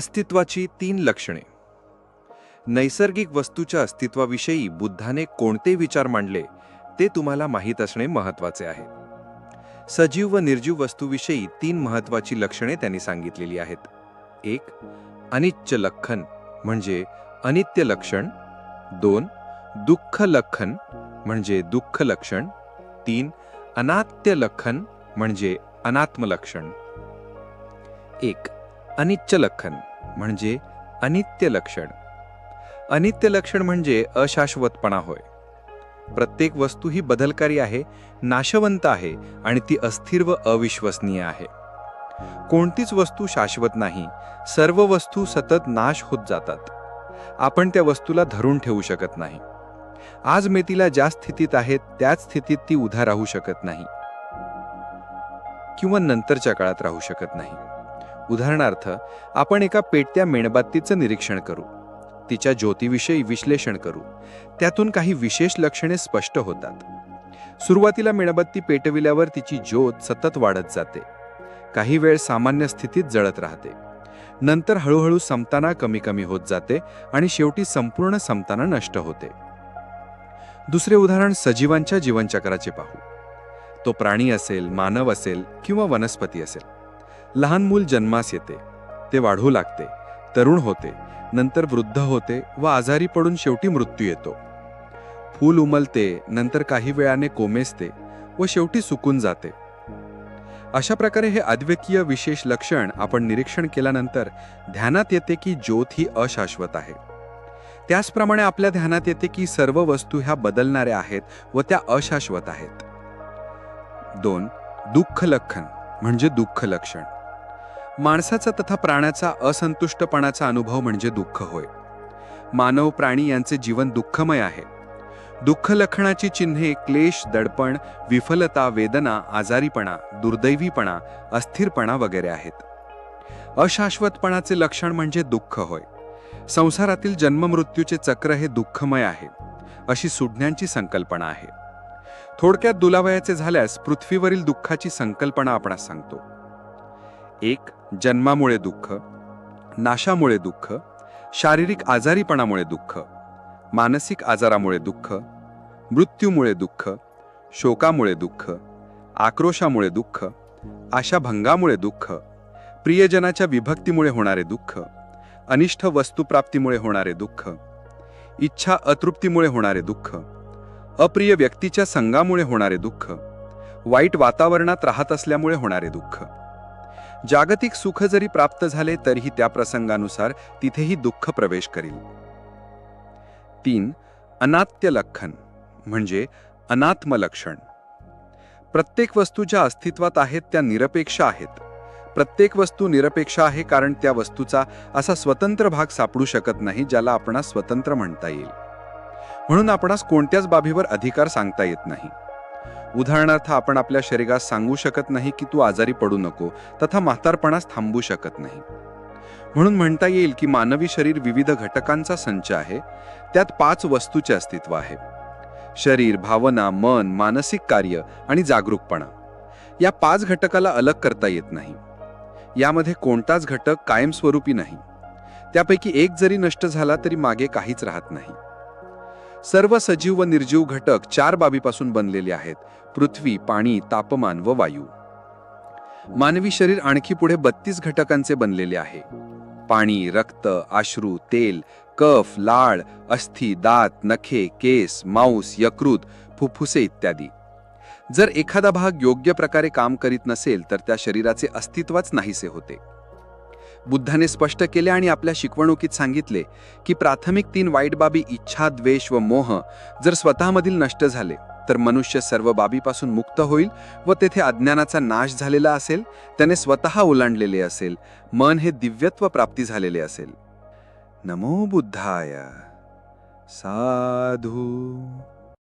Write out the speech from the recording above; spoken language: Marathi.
अस्तित्वाची तीन लक्षणे. नैसर्गिक वस्तूच्या अस्तित्वाविषयी बुद्धाने कोणते विचार मांडले ते तुम्हाला माहीत असणे महत्त्वाचे आहे. सजीव व निर्जीव वस्तूविषयी तीन महत्वाची लक्षणे त्यांनी सांगितलेली आहेत. एक अनिच्च लक्षण म्हणजे अनित्य लक्षण. दोन दुःख लक्षण म्हणजे दुःख लक्षण. तीन अनात्य म्हणजे लक्षण म्हणजे अनात्मलक्षण एक अनिच्च लक्षण म्हणजे अनित्य लक्षण. अनित्य लक्षण म्हणजे अशाश्वतपणा होय. प्रत्येक वस्तू ही बदलकारी आहे नाशवंत आहे आणि ती अस्थिर व अविश्वसनीय आहे. कोणतीच वस्तू शाश्वत नाही सर्व वस्तू सतत नाश होत जातात. आपण त्या वस्तूला धरून ठेवू शकत नाही. आज मेतीला ज्या स्थितीत आहेत त्याच स्थितीत ती उद्या राहू शकत नाही. किंवा नंतरच्या काळात राहू शकत नाही. उदाहरणार्थ आपण एका पेटत्या मेणबत्तीचं निरीक्षण करू. तिच्या ज्योतीविषयी विश्लेषण करू. त्यातून काही विशेष लक्षणे स्पष्ट होतात. सुरुवातीला मेणबत्ती पेटविल्यावर तिची ज्योत सतत वाढत जाते. काही वेळ सामान्य स्थितीत जळत राहते. नंतर हळूहळू संपताना कमी कमी होत जाते आणि शेवटी संपूर्ण संपताना नष्ट होते. दुसरे उदाहरण सजीवांच्या जीवनचक्राचे पाहू. तो प्राणी असेल मानव असेल किंवा वनस्पती असेल. लहान मूल जन्मास येते. ते वाढू लागते. तरुण होते. नंतर वृद्ध होते व आजारी पडून शेवटी मृत्यू येतो. फूल उमलते नंतर काही वेळाने कोमेजते व शेवटी सुकून जाते. अशा प्रकारे हे अद्विकीय विशेष लक्षण आपण निरीक्षण केल्यानंतर ध्यानात येते की ज्योत ही अशाश्वत आहे. त्याचप्रमाणे आपल्या ध्यानात येते की सर्व वस्तू ह्या बदलणाऱ्या आहेत व त्या अशाश्वत आहेत. दोन दुःख लक्षण म्हणजे दुःख लक्षण. माणसाचा तथा प्राण्याचा असंतुष्टपणाचा अनुभव म्हणजे दुःख होय. मानव प्राणी यांचे जीवन दुःखमय आहे. दुःख लक्षणाची चिन्हे क्लेश दडपण विफलता वेदना आजारीपणा दुर्दैवीपणा अस्थिरपणा वगैरे आहेत. अशाश्वतपणाचे लक्षण म्हणजे दुःख होय. संसारातील जन्ममृत्यूचे चक्र हे दुःखमय आहे अशी सुज्ञांची संकल्पना आहे. थोडक्यात दुलावयाचे झाल्यास पृथ्वीवरील दुःखाची संकल्पना आपणास सांगतो. एक जन्मामुळे दुःख नाशामुळे दुःख शारीरिक आजारीपणामुळे दुःख मानसिक आजारामुळे दुःख मृत्यूमुळे दुःख शोकामुळे दुःख आक्रोशामुळे दुःख आशाभंगामुळे दुःख प्रियजनाच्या विभक्तीमुळे होणारे दुःख अनिष्ट वस्तुप्राप्तीमुळे होणारे दुःख इच्छा अतृप्तीमुळे होणारे दुःख अप्रिय व्यक्तीच्या संघामुळे होणारे दुःख वाईट वातावरणात राहत असल्यामुळे होणारे दुःख. जागतिक सुख जरी प्राप्त झाले तरीही त्या प्रसंगानुसार तिथेही दुःख प्रवेश करील. तीन अनात्य लक्षण म्हणजे अनात्म लक्षण. प्रत्येक वस्तू ज्या अस्तित्वात आहेत त्या निरपेक्ष आहेत. प्रत्येक वस्तू निरपेक्ष आहे कारण त्या वस्तूचा असा स्वतंत्र भाग सापडू शकत नाही ज्याला आपणास स्वतंत्र म्हणता येईल. म्हणून आपणास कोणत्याच बाबीवर अधिकार सांगता येत नाही. उदाहरणार्थ आपण आपल्या शरीरास सांगू शकत नाही की तू आजारी पडू नको तथा म्हातारपणास थांबू शकत नाही. म्हणून म्हणता येईल की मानवी शरीर विविध घटकांचा संच आहे त्यात पाच वस्तूचे अस्तित्व आहे. शरीर भावना मन मानसिक कार्य आणि जागरूकपणा. या पाच घटकाला अलग करता येत नाही. यामध्ये कोणताच घटक कायमस्वरूपी नाही. त्यापैकी एक जरी नष्ट झाला तरी मागे काहीच राहत नाही. सर्व सजीव व निर्जीव घटक चार बाबीपासून बनलेले आहेत. पृथ्वी पाणी तापमान व वायू. मानवी शरीर आणखी पुढे बत्तीस घटकांचे बनलेले आहे. पाणी रक्त आश्रू तेल कफ लाळ अस्थि दात नखे केस मांस यकृत फुफ्फुसे इत्यादी. जर एखादा भाग योग्य प्रकारे काम करीत नसेल तर त्या शरीराचे अस्तित्वच नाहीसे होते. बुद्धाने स्पष्ट केले आणि आपल्या शिकवणुकीत सांगितले की प्राथमिक तीन वाईट बाबी इच्छा द्वेष व मोह जर स्वतःमधील नष्ट झाले तर मनुष्य सर्व बाबीपासून मुक्त होईल व तेथे अज्ञानाचा नाश झालेला असेल त्याने स्वतः ओलांडलेले असेल मन हे दिव्यत्व प्राप्ती झालेले असेल. नमो बुद्धाय. साधू.